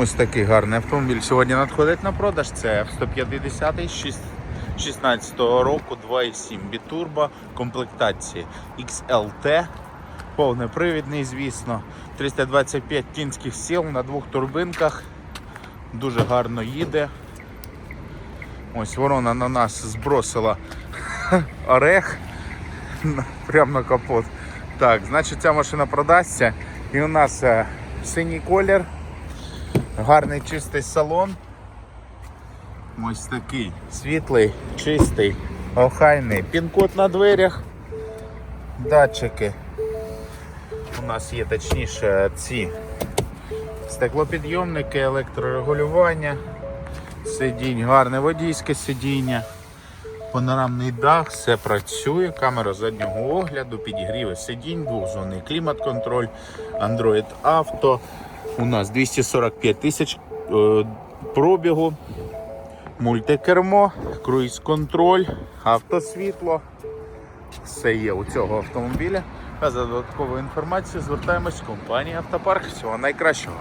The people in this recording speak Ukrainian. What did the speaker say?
Ось такий гарний автомобіль сьогодні надходить на продаж. Це F-150 16 року 2.7 бітурбо комплектації XLT. Повнопривідний, звісно. 325 кінських сил на двох турбинках. Дуже гарно їде. Ось ворона на нас збросила орех прямо на капот. Так, значить ця машина продасться. І у нас е, синій колір, гарний чистий салон. Ось такий світлий, чистий, охайний. Пін-код на дверях, датчики. У нас є точніше ці стеклопідйомники, електрорегулювання, сидінь, гарне водійське сидіння. Панорамний дах, все працює, камера заднього огляду, підігріви сидінь, двохзонний клімат-контроль, Android Auto. У нас 245 тисяч е, пробігу, мультикермо, круїз-контроль, автосвітло. Все є у цього автомобіля. А за додатковою інформацією звертаємось в компанію Автопарк. Всього найкращого.